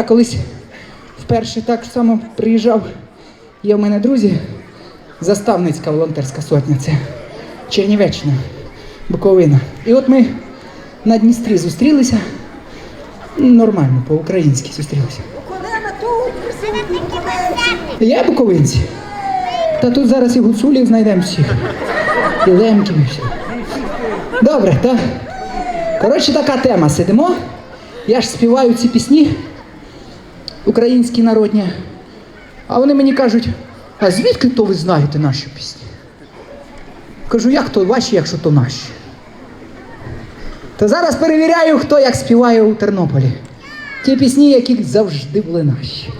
колись вперше так само приїжджав. Є в мене друзі, заставницька волонтерська сотня. Це Чернівеччина, Буковина. І от ми на Дністрі зустрілися. Нормально, по-українськи зустрілися. Я буковинці. Та тут зараз і гуцулів знайдемо всіх. І лемків і всіх. Добре, так. Коротше, така тема. Сидимо. Я ж співаю ці пісні українські народні. А вони мені кажуть, а звідки то ви знаєте наші пісні? Кажу, як то ваші, якщо то наші. То зараз перевіряю, хто як співає у Тернополі. Ті пісні, які завжди були наші.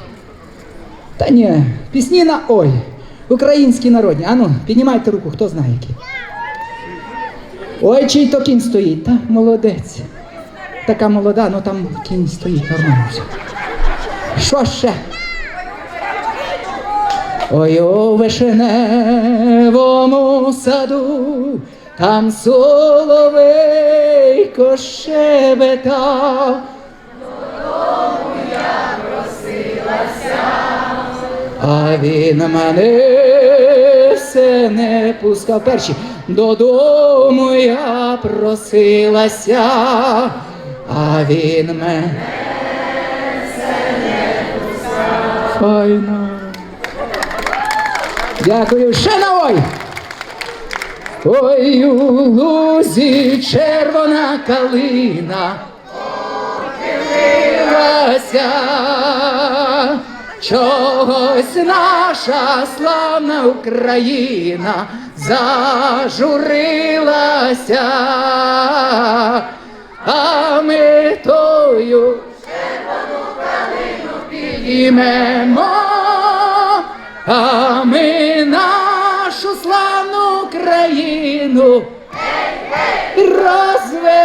Та ні, пісні на ой. Українські народні. Ану, піднімайте руку, хто знає які. Ой, чий то кінь стоїть, та молодець. Така молода, ну там кінь стоїть, нормально все. Що ще? Ой, у вишневому саду, там соловейко щебетав. А він мене все не пускав перші. Додому я просилася, а він мене Файно. Дякую. Ще на ой. У лузі червона калина Охилилася, чогось наша славна Україна зажурилася, а ми тою підіймемо, а ми нашу славну Україну розвеселимо.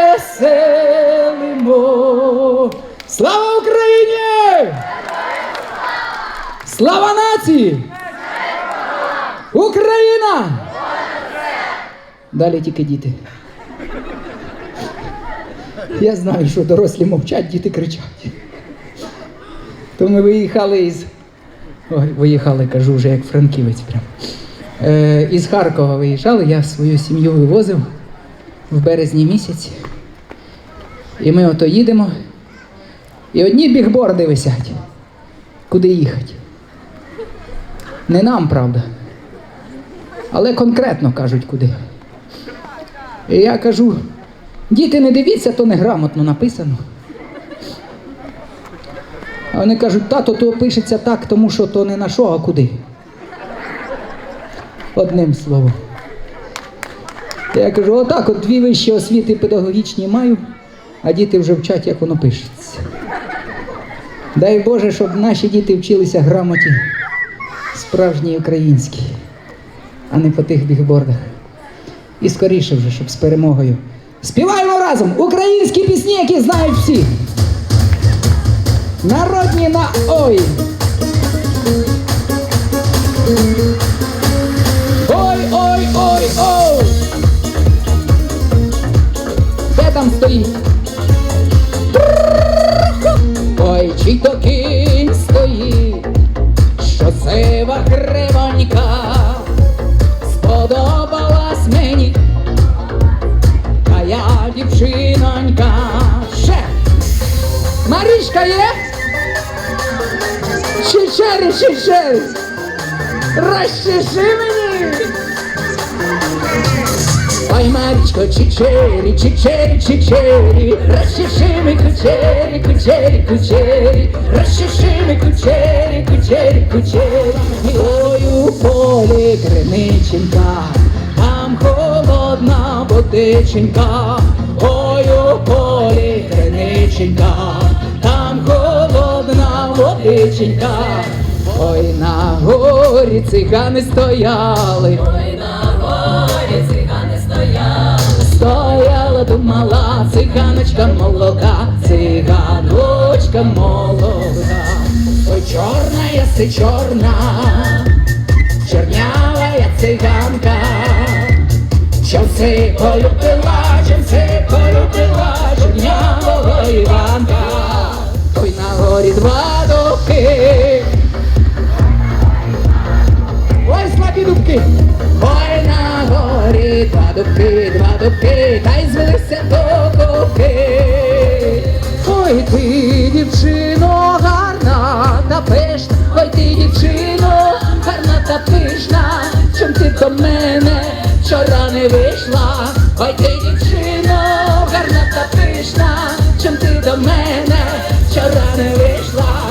Слава Україні! Слава нації! Україна! Далі тільки діти. Я знаю, що дорослі мовчать, діти кричать. То ми виїхали із. Виїхали, кажу вже як франківець прям. Е, із Харкова виїжджали, я свою сім'ю вивозив в березні місяці. І ми ото їдемо. І одні бігборди висять. Куди їхати? Не нам, правда. Але конкретно кажуть, куди. І я кажу, діти, не дивіться, то неграмотно написано. Вони кажуть, тато, то пишеться так, тому що то не на що, а куди. Одним словом. Я кажу, отак, от дві вищі освіти педагогічні маю, а діти вже вчать, як воно пишеться. Дай Боже, щоб наші діти вчилися грамоті справжній українській, а не по тих бігбордах. І скоріше вже, щоб з перемогою. Співаємо разом українські пісні, які знають всі. Народні на ой. Ой, ой, ой, ой. Де там стоїть? Ой, чий то кінь стоїть, що сива кривонька сподобалась мені, а я дівчинонька. Ще! Марічка є? Чечері, чечері! Розчеши мені! Ой, Марічко, чечері, чечері, чечері, розчеши ми кучері, кучері, кучері, розчеши ми кучері, кучері, кучері. Ой, у полі криниченька, там холодна водиченька, ой, у полі криниченька, холодна водиченька. Ой, на горі цигани стояли. Ой, на горі цигани стояли, Стояла, думала, циганочка молода, циганочка молода. Ой, чорна я си чорна, чорнява я циганка, що все полюбила, два дубки, два дубки, та й звелися до кубки. Ой, ти, дівчино, гарна та пишна, ой, ти, дівчино, гарна та пишна, чом ти до мене вчора не вийшла, ой, ти, дівчино, гарна та пишна, чом ти до мене вчора не вийшла,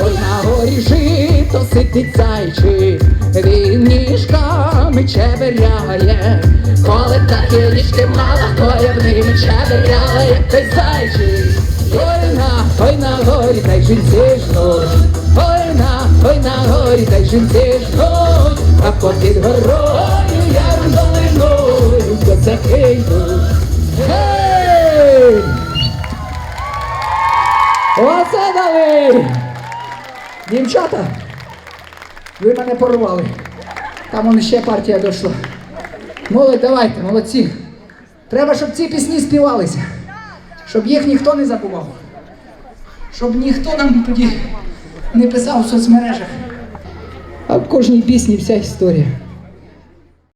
ой, на горі жито сидить зайчик, він ніжками чеберяє, коли такі ніжки мала, я в ними чеберяє, як той зайчик. Ой на, ой на горі, та й жінці жнуть, ой на, ой горі, та й жінці жнуть, а попід горою яром долиною козаки йдуть. Гей! Оце дали! Дівчата, ви мене порвали. Там вон ще партія дійшла. Молодь, давайте, молодці. Треба, щоб ці пісні співалися. Щоб їх ніхто не забував. Щоб ніхто нам тоді не писав у соцмережах. А в кожній пісні вся історія.